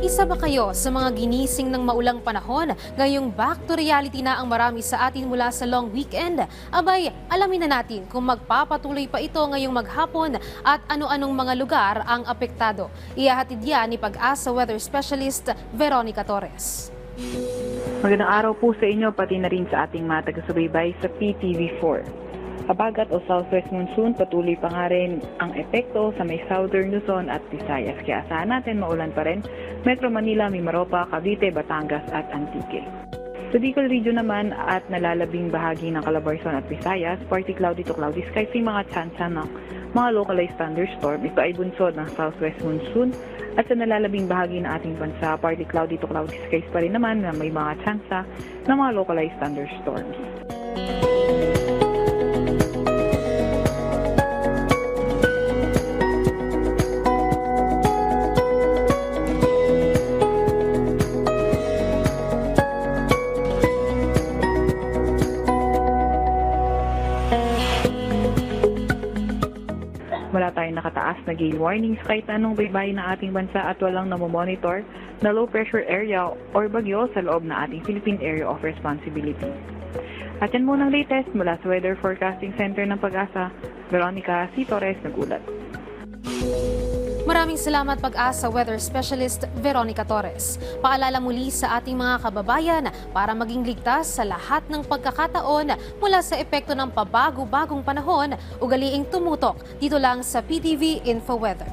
Isa ba kayo sa mga ginising ng maulang panahon ngayong back to reality na ang marami sa atin mula sa long weekend? Abay, alamin na natin kung magpapatuloy pa ito ngayong maghapon at ano-anong mga lugar ang apektado. Ihahatid yan ni Pag-asa Weather Specialist Veronica Torres. Magandang araw po sa inyo pati na rin sa ating mga taga-subaybay sa PTV4. Habagat o southwest monsoon patuloy pa nga rin ang epekto sa may southern Luzon at Visayas. Kaya asahan natin maulan pa rin Metro Manila, Mimaropa, Cavite, Batangas at Antique. Sa Bicol region naman at nalalabing bahagi ng Calabarzon at Visayas, partly cloudy to cloudy skies yung mga tsansa ng mga localized thunderstorm. Ito ay bunsod ng southwest monsoon at sa nalalabing bahagi ng ating bansa, partly cloudy to cloudy skies pa rin naman na may mga tsansa ng mga localized thunderstorms. Wala tayong nakataas na gale warnings kahit anong baybayin ng ating bansa at walang namomonitor na low pressure area or bagyo sa loob ng ating Philippine Area of Responsibility. At yan munang latest mula sa Weather Forecasting Center ng Pag-asa, Veronica C. Torres nagulat. Maraming salamat Pag-asa Weather Specialist Veronica Torres. Paalala muli sa ating mga kababayan para maging ligtas sa lahat ng pagkakataon mula sa epekto ng pabago-bagong panahon, ugaliing tumutok dito lang sa PTV Info Weather.